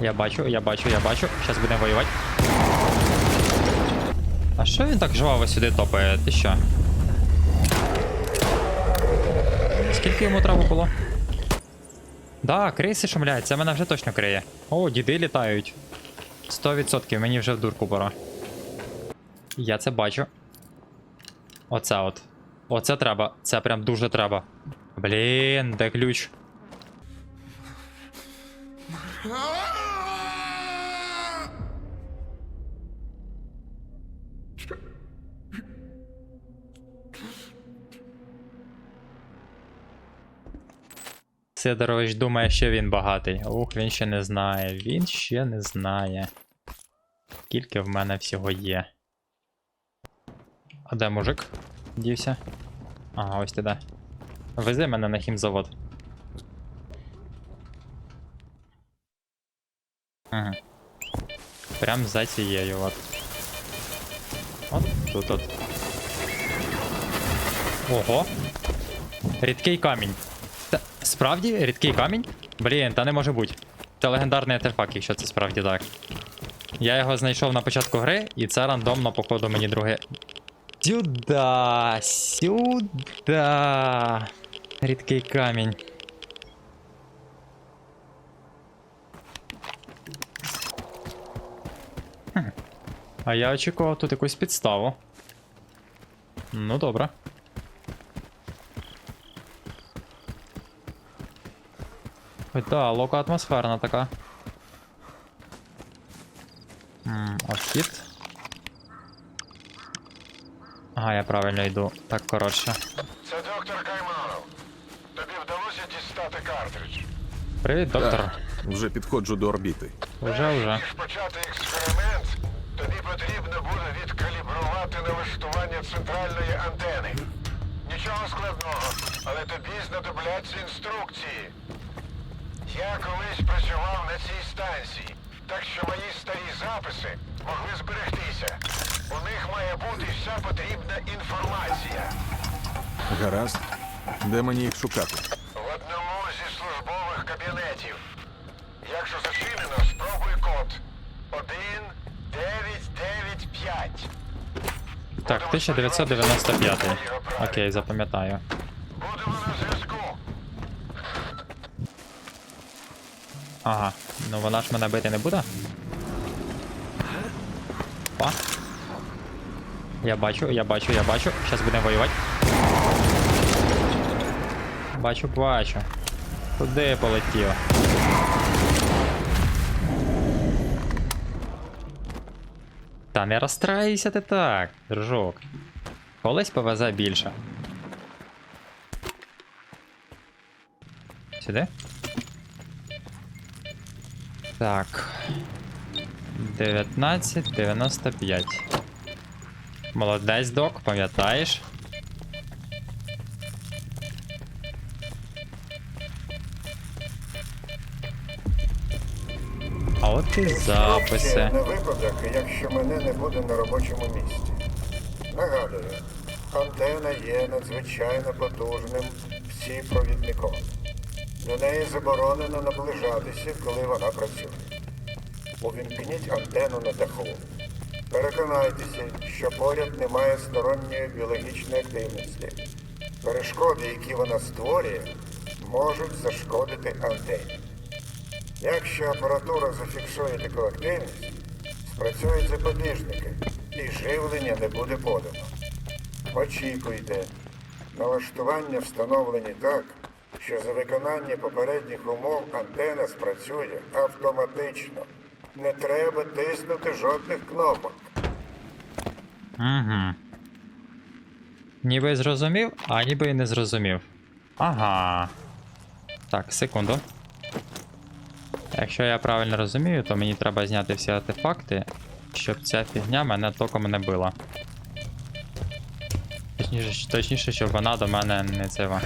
Я бачу, я бачу, я бачу. Зараз будемо воювати. А що він так жваво сюди топає? Ти що? Скільки йому треба було? Да, криси шумляють, це мене вже точно криє. О, діди літають. 100% мені вже в дурку пора. Я це бачу. Оце от. Оце треба. Це прям дуже треба. Блін, де ключ? Сидорович думає, що він багатий. Ух, він ще не знає. Він ще не знає. Скільки в мене всього є. А де мужик? Дівся? Ага, ось ти де. Вези мене на хімзавод. Ага. Прям за цією от. От тут от. Ого. Рідкий камінь. Справді рідкий камінь? Блін, та не може бути. Це легендарний артефакт, якщо це справді так. Я його знайшов на початку гри, і це рандомно, походу, мені друге. Сюда, сюда. Рідкий камінь. Хм. А я очікував тут якусь підставу. Ну, добре. Ой, Да, лока атмосферна така. М, Обхід. Ага, я правильно йду. Так, коротше. Це доктор Кайманов. Тобі вдалося дістати картридж. Привіт, доктор. Так, вже підходжу до орбіти. Уже, уже. Ніж почати експеримент, тобі потрібно буде відкалібрувати налаштування центральної антени. Нічого складного, але тобі знадобляться інструкції. Я колись працював на цій станції, так що мої старі записи могли зберегтися. У них має бути вся потрібна інформація. Гаразд. Де мені їх шукати? В одному зі службових кабінетів. Якщо зачинено, спробуй код. 1995. Так, 1995. Окей, запам'ятаю. Будемо на зв'язку. Ага, ну вона ж мене бити не буде. Опа. Я бачу, я бачу, я бачу. Зараз будемо воювати. Бачу, бачу. Куди полетів? Та не розстраюйся ти так, дружок. Колись повезе більше. Сюди? Так. 1995. Молодець, док, пам'ятаєш? А от і записи. На випадок, якщо мене не буде на робочому місці. Нагадую, антена є надзвичайно потужним всіпровідником. До неї заборонено наближатися, коли вона працює. Увімкніть антенну на даху. Переконайтеся, що поряд немає сторонньої біологічної активності. Перешкоди, які вона створює, можуть зашкодити антені. Якщо апаратура зафіксує таку активність, спрацюють запобіжники і живлення не буде подано. Очікуйте. Налаштування встановлені так, що за виконання попередніх умов антена спрацює автоматично. Не треба тиснути жодних кнопок. Угу. Ніби зрозумів, а ніби і не зрозумів. Ага. Так, секунду. Якщо я правильно розумію, то мені треба зняти всі артефакти, щоб ця фігня мене током не била. Точніше, точніше, щоб вона до мене не цива.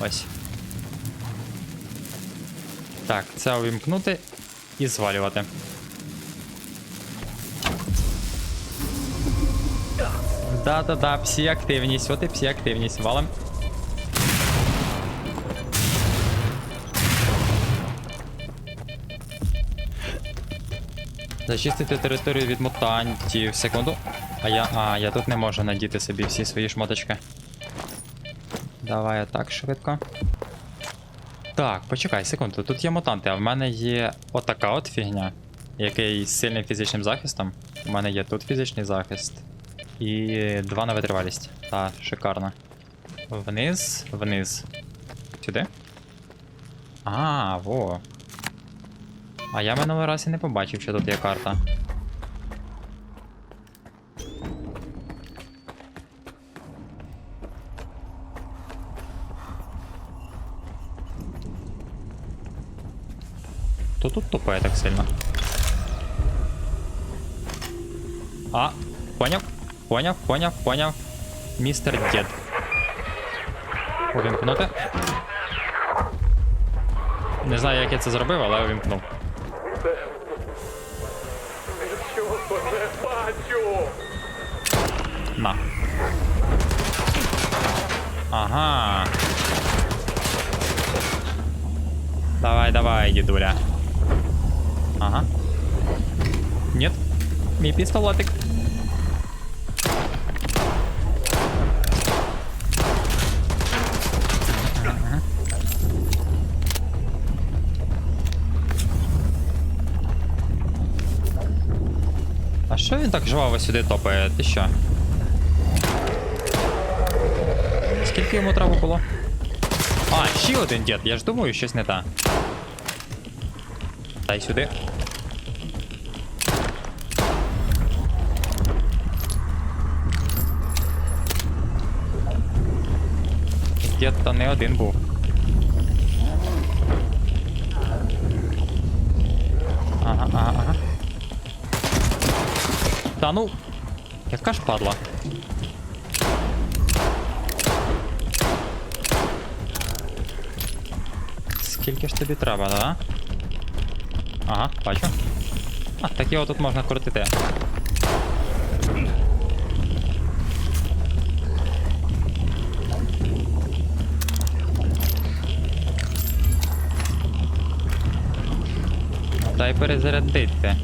Ось. Так, це увімкнути і звалювати. Да-да-да, псі активність, от і псі активність. Валим. Зачистити територію від мутантів. Секунду. А я. А, я тут не можу надіти собі всі свої шмоточки. Давай так швидко. Так, почекай, секунду. Тут є мутанти, а в мене є отака от фігня, який з сильним фізичним захистом. У мене є тут фізичний захист. І два на витривалість. Та, шикарно. Вниз, вниз. Сюди? А, во. А я минулий раз і не побачив, що тут є карта. То тут тупає так сильно. А, поняв, поняв, поняв, поняв. Містер Дід. Увімкнути. Не знаю, як я це зробив, але увімкнув. На. Ага. Давай, давай, дедуля. Ага. Нет. Мій пістолетик. Ага. А що він так жваво сюди топає? Ти що? Скільки йому треба було? А, ще один дід, я ж думаю, щось не та. Дай сюди. Дід то не один був. Ага, ага, ага. Та ну. Яка ж падла? Скільки ж тобі треба, да? Ага, бачу. А, так його тут можна крутити. Дай перезарядити.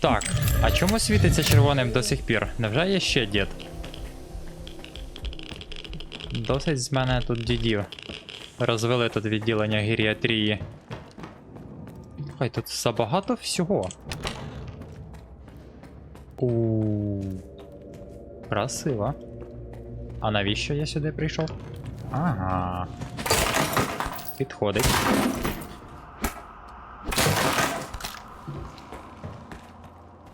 Так, а чому світиться червоним до сих пір? Невже є ще дід? Досить з мене тут дідів. Розвели тут відділення геріатрії. Хай тут забагато всього. У Красиво. А навіщо я сюди прийшов? Ага. Підходить.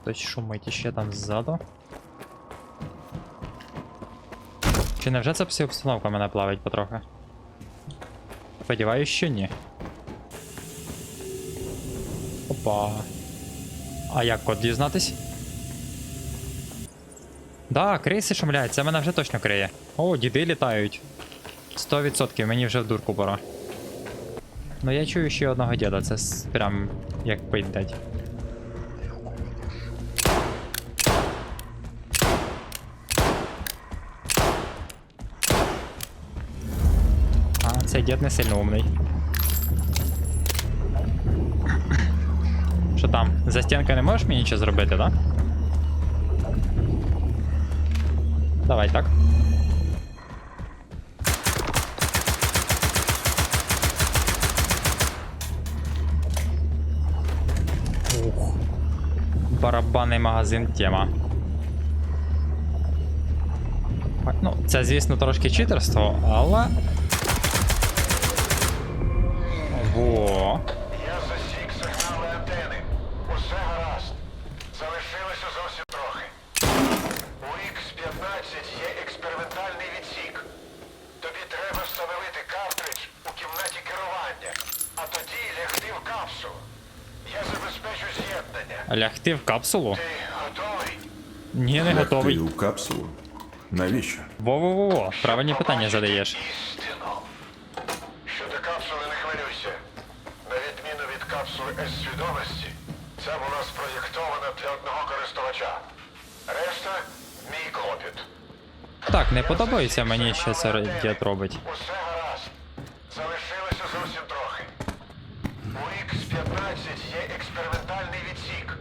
Хтось шумить іще там ззаду. Чи невже це всі обстановка мене плавить потрохи? Сподіваюсь, що ні. Опа. А як код дізнатись? Да, крейси шумляють, це мене вже точно криє. О, діди літають. 100% мені вже в дурку пора. Ну я чую ще одного діда, це прям як пить дать. Дід не сильно умний. Що там? За стінкою не можеш мені нічого зробити, да? Давай так. Ух. Барабанний магазин тема. Ну, це, звісно, трошки читерство, але. Во. Я засік сигнали антени. Усе гаразд. Залишилося зовсім трохи. У X-15 є експериментальний відсік. Тобі треба встановити картридж у кімнаті керування, а тоді лягти в капсулу. Я забезпечу з'єднання. Лягти в капсулу? Ти готовий? Ні, не готовий. Ти у капсулу. Навіщо? Во-во-во, правильні питання задаєш. Істину. Щодо капсули не хвилюйся. На відміну від капсули С-свідомості, ця була спроєктована для одного користувача. Решта мій клопіт. Так, не подобається мені, що це дід робить. Усе гаразд. Залишилося зовсім трохи. У X-15 є експериментальний відсік.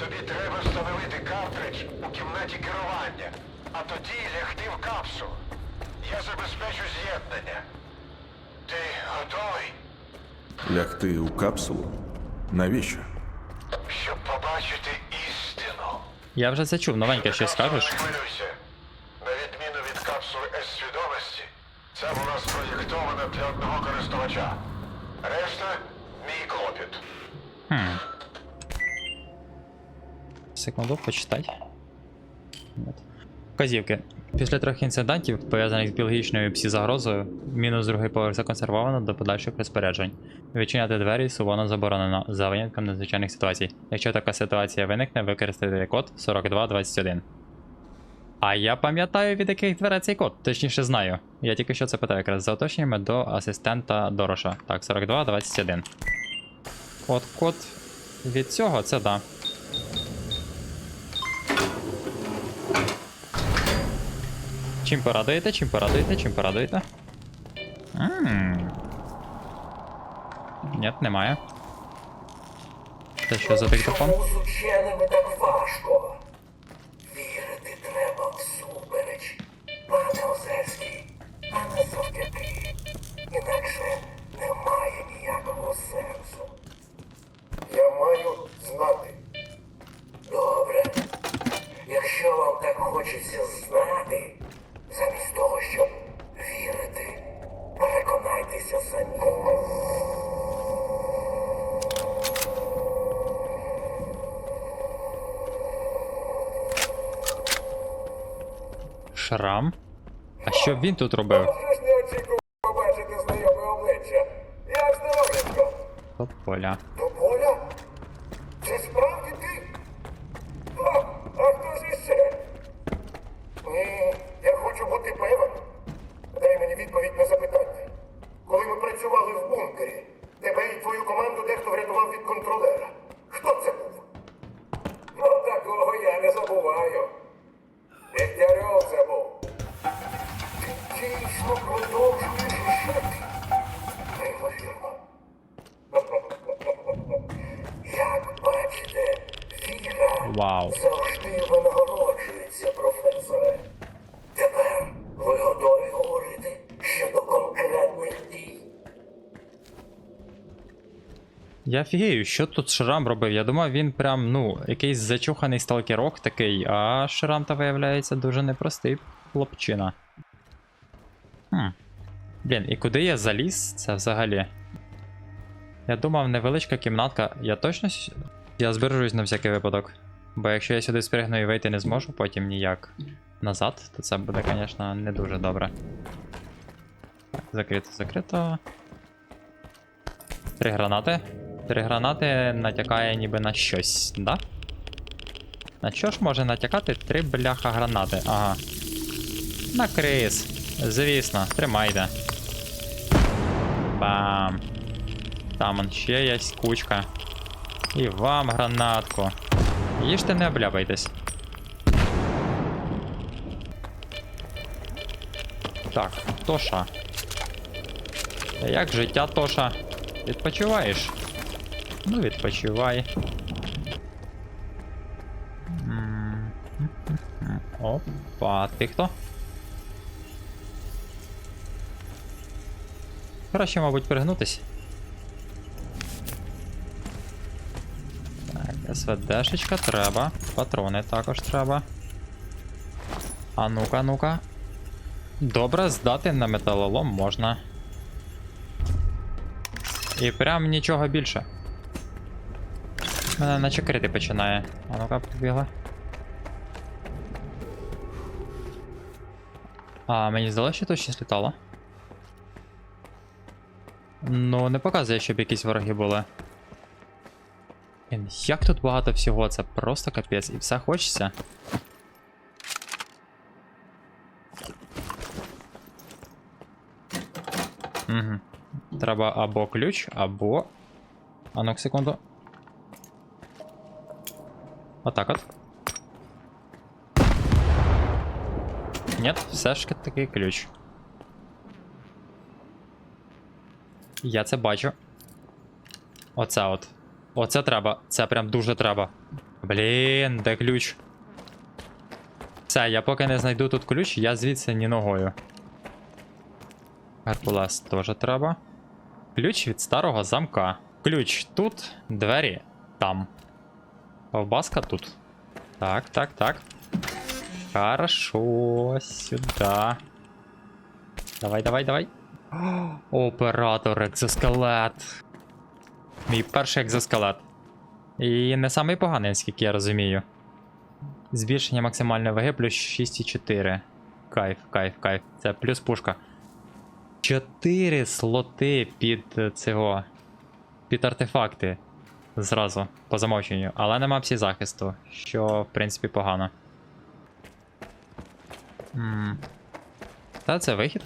Тобі треба встановити картридж у кімнаті керування, а тоді лягти в капсулу. Я забезпечу з'єднання. Ти готовий, Лягти у капсулу? Навіщо? щоб побачити істину? Я вже це чув, новеньке щось скажеш? На відміну від капсули С-свідомості, ця була спроєктована для одного користувача. Решта мій клопіт. Хм. Секунду, почитай. От. Вказівки. Після трьох інцидентів, пов'язаних з біологічною псі-загрозою, мінус другий поверх законсервовано до подальших розпоряджень. Відчиняти двері сувано заборонено за винятком надзвичайних ситуацій. Якщо така ситуація виникне, використайте код 4221. А я пам'ятаю, від яких дверей цей код, точніше знаю. Я тільки що це питаю якраз за уточненнями до асистента Дороша. Так, 4221. От код від цього це да. Чим порадуєте, чим порадуєте, чим порадуєте? Ні, Нет, немає. Це що за диктофон? Чому з ученими так важко? Шрам? А що він тут робив? Вже ж не очікував побачити знайоме обличчя. Я здоров'ячко. Тополя. То Поля? Це справді ти? А, а хто ж іще? Ні, я хочу бути певен. Дай мені відповідь на запитання. Коли ми працювали в бункері, тебе і твою команду дехто врятував від контролера. Хто це був? Ну, такого я не забуваю. Дегтярьов це був. Ти дійсно продовжуєш жити. Неймовірно. Як бачите, віра Вау. завжди винагороджується, професоре. Тепер ви готові говорити щодо конкретних дій. Я фігею, що тут Шрам робив? Я думав, він прям, ну, якийсь зачуханий сталкерок такий, а Шрам та виявляється дуже непростий хлопчина. Хм. Блін, і куди я заліз? Це взагалі. Я думав, невеличка кімнатка. Я точно. Я збережусь на всякий випадок. Бо якщо я сюди спригну і вийти не зможу потім ніяк назад, то це буде, звісно, не дуже добре. Так, закрито, закрито. Три гранати. Три гранати натякає ніби на щось, да? На що ж може натякати три бляха гранати? Ага. На крис. Звісно, тримайте. Бам. Там ще є кучка. І вам гранатку. Їжте не обляпайтесь. Так, Тоша. Як життя, Тоша? Відпочиваєш? Ну, відпочивай. Опа, ти хто? Краще, мабуть, пригнутись. Так, СВДшечка треба. Патрони також треба. А ну-ка, ну-ка. Добре, здати на металолом можна. І прям нічого більше мене наче крити починає. А ну-ка побігла. А, мені здалося, що тут щось літало. Ну, не показує, щоб якісь вороги були. Блін, як тут багато всього, це просто капець, і все хочеться. Угу. Треба або ключ, або. А ну, к секунду. Отак от. Ні, все ж таки ключ. Я це бачу. Оце от. Оце треба. Це прям дуже треба. Блін, де ключ? Все, я поки не знайду тут ключ, я звідси ні ногою. Геркулес теж треба. Ключ від старого замка. Ключ тут, двері там. Ковбаска тут. Так, так, так. Хорошо, сюда. Давай, давай, давай. Оператор, екзоскелет. Мій перший екзоскелет. І не самий поганий, наскільки я розумію. Збільшення максимальної ваги плюс 6,4. Кайф, кайф, кайф. Це плюс пушка. 4 слоти під е, цього. Під артефакти. Зразу, по замовченню. Але нема всі захисту, що в принципі погано. М. Та це вихід.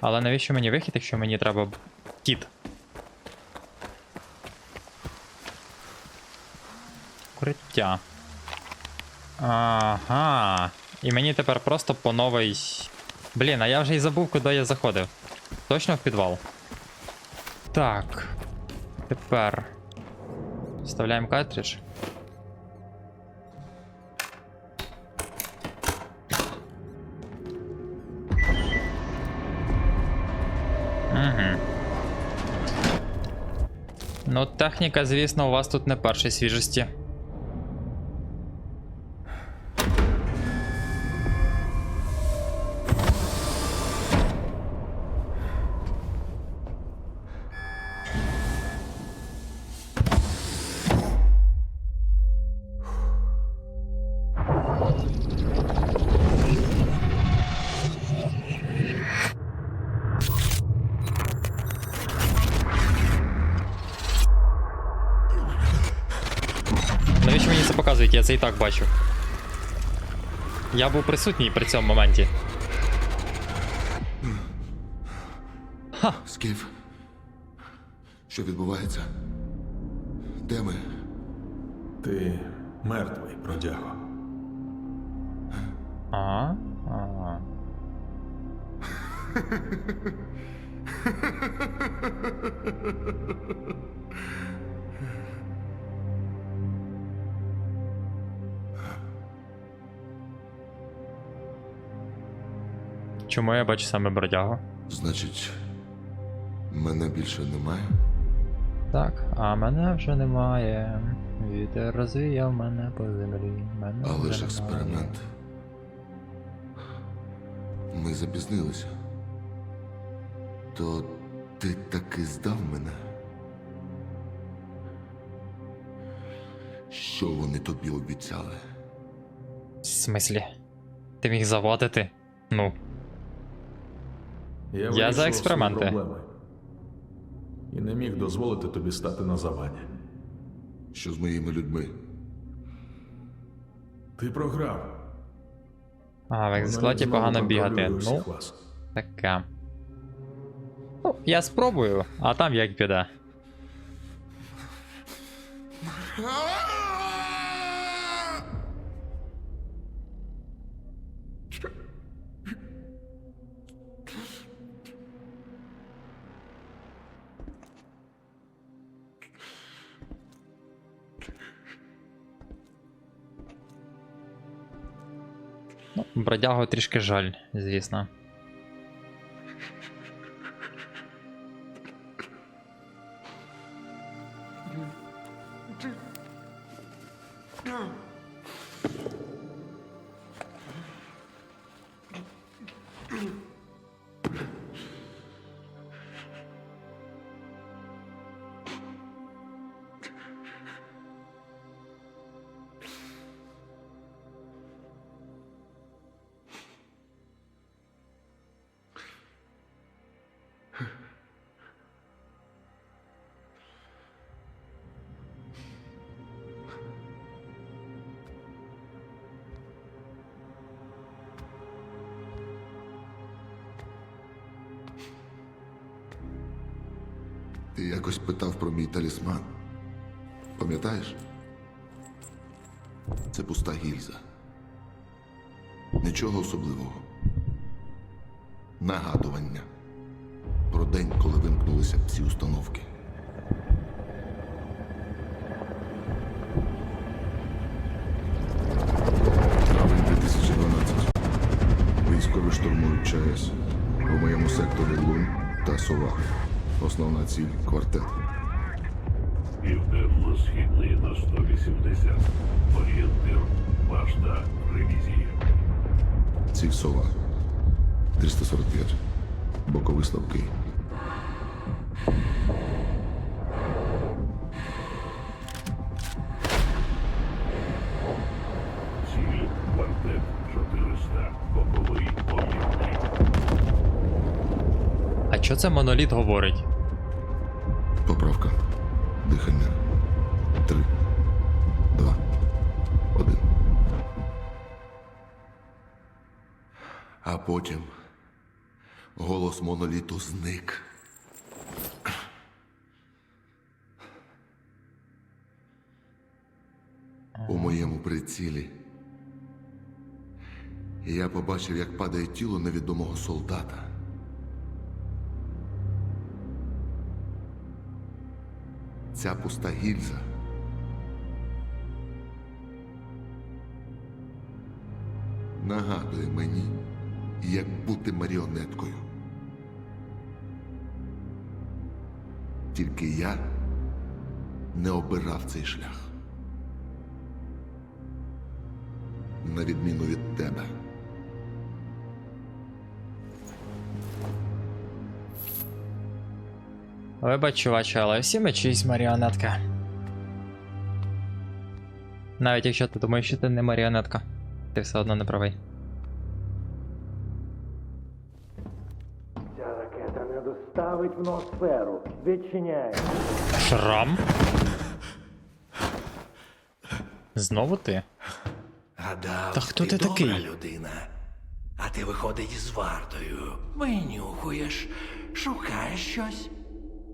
Але навіщо мені вихід, якщо мені треба кіт? Укриття. Ага. І мені тепер просто по новий. Блін, а я вже й забув, куди я заходив. Точно в підвал. Так. Тепер. Вставляємо картридж. Угу. Ну, техніка, звісно, у вас тут не першої свіжості. Показують? Я це і так бачу. Я був присутній при цьому моменті. Скіф. Що відбувається? Де ми? Ти мертвий, бродяго. А? Ага. Чому я бачу саме бродягу? Значить, мене більше немає? Так, а мене вже немає. Вітер розвіяв мене по землі. Мене Але ж експеримент. Ми запізнилися. То ти таки здав мене? Що вони тобі обіцяли? В смислі? Ти міг завадити? Ну. Я, за експерименти. проблеми. І не міг дозволити тобі стати на заваді. Що з моїми людьми? Ти програв. А, в Вони погано бігати. Ну, таке. Ну, я спробую, а там як піде. Бродягу трішки жаль, звісно. Ти якось питав про мій талісман. Пам'ятаєш? Це пуста гільза. Нічого особливого. Нагадування про день, коли вимкнулися всі установки. Основна ціль квартет. Південно-східний на 180. Орієнтир. Башта. Ревізія. Ціль Сова. 345. Боковий слабкий. Ціль. Квартет 400. Боковий. А що це моноліт говорить? Потім голос моноліту зник. У моєму прицілі. Я побачив, як падає тіло невідомого солдата. Ця пуста гільза. Нагадує мені, як бути маріонеткою. Тільки я не обирав цей шлях. На відміну від тебе. Вибач, чуваче, але всі ми чиїсь маріонетка. Навіть якщо ти думаєш, що ти не маріонетка, ти все одно не правий. Доставить в. Відчиняй. Шрам? Знову ти? Гадав, Та хто ти добра такий? людина. А ти виходить із вартою. Винюхуєш, шукаєш щось.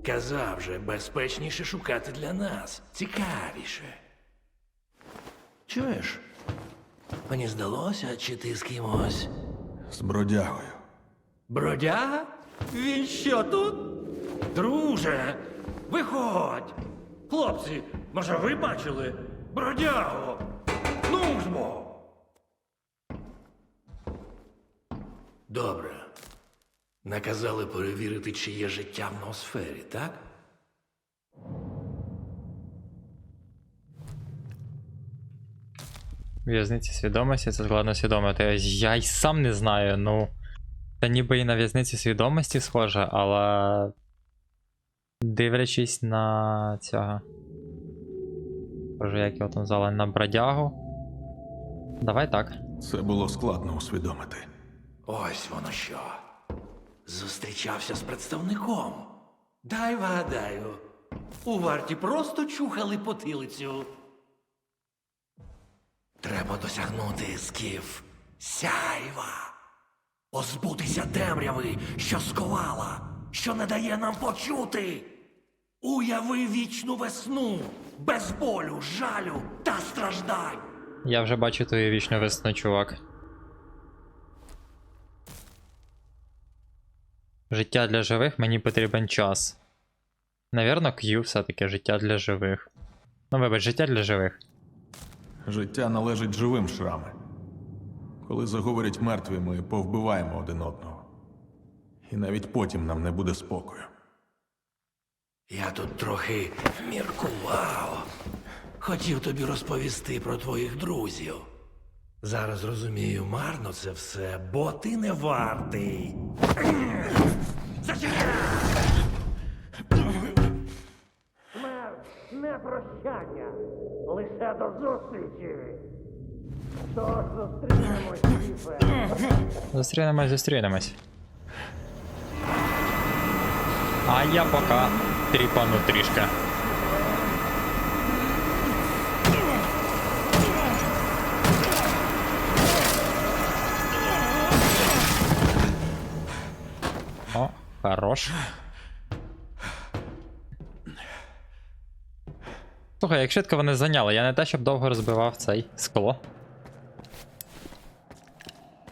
Казав же, безпечніше шукати для нас. Цікавіше. Чуєш? Мені здалося, чи ти з кимось. З бродягою. Бродяга? Він що тут? Друже, виходь! Хлопці, може ви бачили? Бродягу! Ну ж бо! Добре. Наказали перевірити, чи є життя в ноосфері, так? В'язниця свідомості це складно свідомити. Я й сам не знаю, ну. Це ніби і на в'язниці свідомості схоже, але. Дивлячись на цього. Боже, як його там звали, на бродягу. Давай так. Це було складно усвідомити. Ось воно що. Зустрічався з представником. Дай вгадаю. У варті просто чухали потилицю. Треба досягнути скіф сяйва. Позбутися темряви, що сковала, що не дає нам почути. Уяви вічну весну, без болю, жалю та страждань. Я вже бачу твою вічну весну, чувак. Життя для живих мені потрібен час. Навірно, Q все-таки життя для живих. Ну, вибач, життя для живих. Життя належить живим шрами. Коли заговорять мертві, ми повбиваємо один одного. І навіть потім нам не буде спокою. Я тут трохи міркував. Хотів тобі розповісти про твоїх друзів. Зараз розумію, марно це все, бо ти не вартий. Зачекай! Не прощання. Лише до зустрічі. Тож зустрінемось. Зустрінемось, зустрінемось. А я пока тріпану трішки. О, хорош. Слухай, як швидко вони зайняли, я не те, щоб довго розбивав цей скло.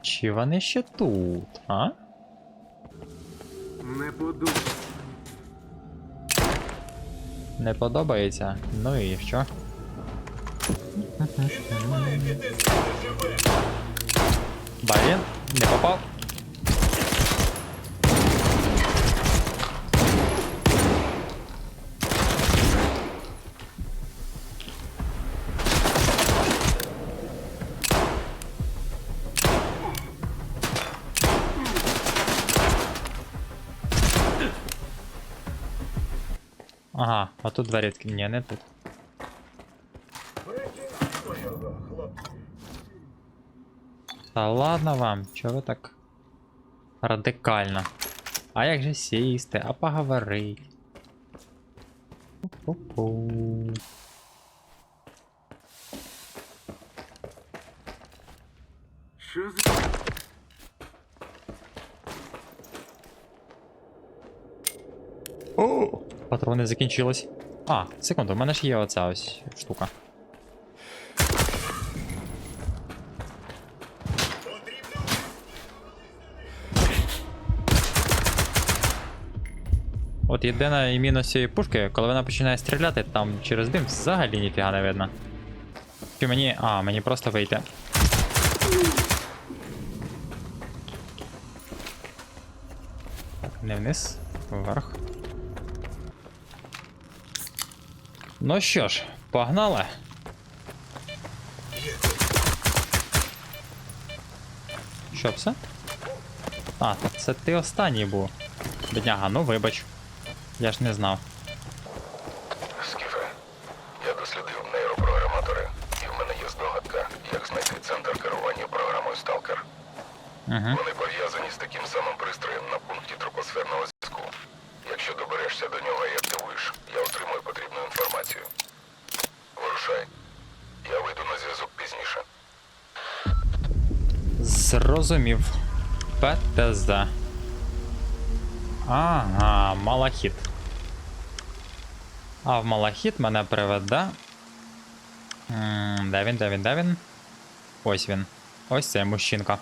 Чи вони ще тут, а? Не подумай. Не подобається? Ну і що? Блін, не попав. А тут двері. Ні, не тут. Та ладно вам, чого ви так радикально? А як же сісти, а поговорить? Пу-пу-пу. Що за... О! Патрони закінчились. А, секунду, в мене ж є оця ось штука. От єдина мінус цієї пушки, коли вона починає стріляти, там через дим взагалі ніфіга не видно. Чи мені. А, мені просто вийти. Так, не вниз, вверх. Ну що ж, погнали. Що все? А, це ти останній був. Бідняга, ну вибач. Я ж не знав. Скіфе, я дослідив нейропрограматори, і в мене є здогадка, як знайти центр керування програмою Сталкер. Угу. Зрозумів. ПТЗ. Ага, малахіт. А в малахіт мене приведе. М, Де він, де він, де він? Ось він. Ось цей мужчинка.